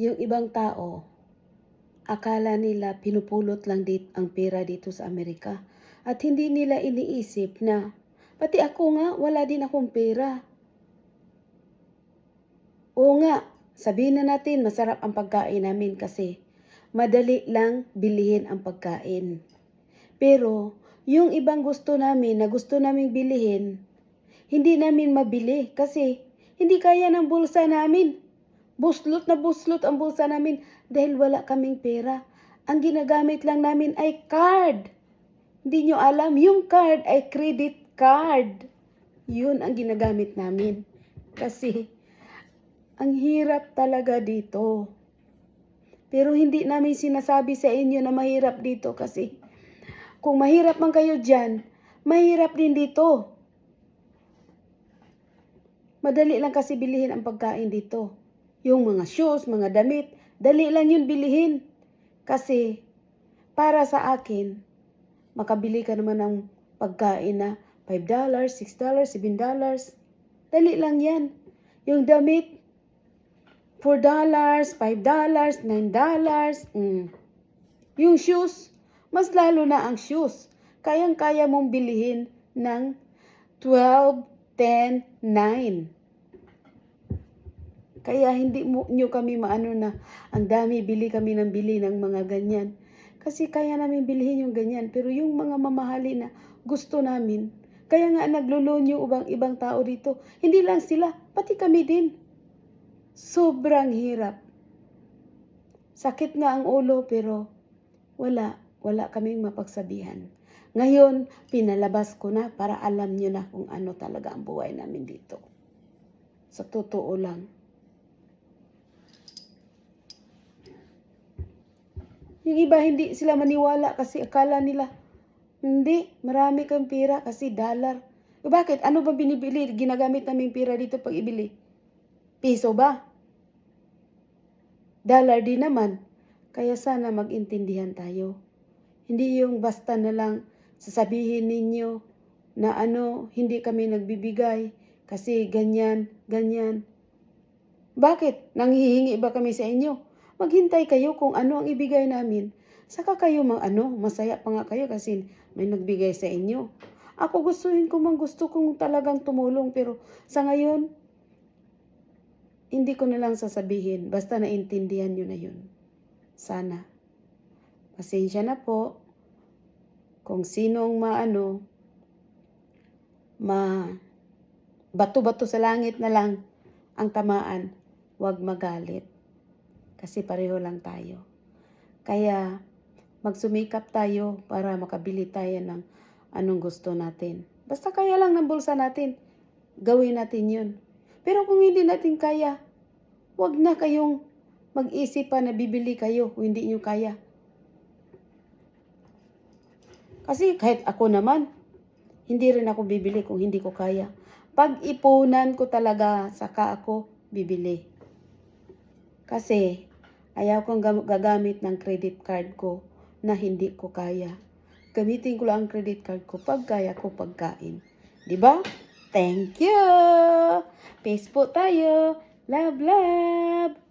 yung ibang tao, akala nila pinupulot lang dit ang pera dito sa Amerika. At hindi nila iniisip na, pati ako nga, wala din akong pera. Oo nga, sabihin na natin masarap ang pagkain namin kasi madali lang bilihin ang pagkain. Pero yung ibang gusto namin na gusto naming bilihin, hindi namin mabili kasi hindi kaya ng bulsa namin. Buslot na buslot ang bulsa namin dahil wala kaming pera. Ang ginagamit lang namin ay card. Hindi nyo alam, yung card ay credit card. Yun ang ginagamit namin. Kasi ang hirap talaga dito. Pero hindi namin sinasabi sa inyo na mahirap dito kasi kung mahirap man kayo dyan, mahirap din dito. Madali lang kasi bilihin ang pagkain dito. Yung mga shoes, mga damit, dali lang yun bilihin. Kasi para sa akin, makabili ka naman ng pagkain na $5, $6, $7. Dali lang yan. Yung damit, $4, $5, $9. Mm. Yung shoes, mas lalo na ang shoes. Kayang-kaya mong bilihin ng 12, 10, 9. Kaya hindi mo nyo kami maano na ang dami bili kami ng bili ng mga ganyan. Kasi kaya namin bilhin yung ganyan. Pero yung mga mamahali na gusto namin, kaya nga naglulon yung ibang, ibang tao dito. Hindi lang sila, pati kami din. Sobrang hirap. Sakit nga ang ulo pero wala, wala kaming mapagsabihan. Ngayon, pinalabas ko na para alam nyo na kung ano talaga ang buhay namin dito. Sa totoo lang. Yung iba hindi sila maniwala kasi akala nila, hindi, marami kang pera kasi dollar. E bakit? Ano ba binibili? Ginagamit namin pera dito pag ibili. Piso ba? Dollar din naman. Kaya sana magintindihan tayo. Hindi yung basta na lang sasabihin ninyo na ano, hindi kami nagbibigay kasi ganyan, ganyan. Bakit? Nanghihingi ba kami sa inyo? Maghintay kayo kung ano ang ibigay namin. Saka kayo mang ano, masaya pa nga kayo kasi may nagbigay sa inyo. Ako gustuhin ko mang gusto kong talagang tumulong pero sa ngayon, hindi ko na lang sasabihin. Basta naintindihan nyo na yun. Sana. Pasensya na po. Kung sinong maano, ma bato-bato sa langit na lang ang tamaan, huwag magalit. Kasi pareho lang tayo. Kaya magsumikap tayo para makabili tayo ng anong gusto natin. Basta kaya lang ng bulsa natin, gawin natin yun. Pero kung hindi natin kaya, huwag na kayong mag-isip pa na bibili kayo kung hindi nyo kaya. Kasi kahit ako naman, hindi rin ako bibili kung hindi ko kaya. Pag ipunan ko talaga, saka ako bibili. Kasi ayaw kong gam- gagamit ng credit card ko na hindi ko kaya. Gamitin ko lang ang credit card ko pag kaya ko pagkain. ba? Thank you! Peace po tayo. Love, love!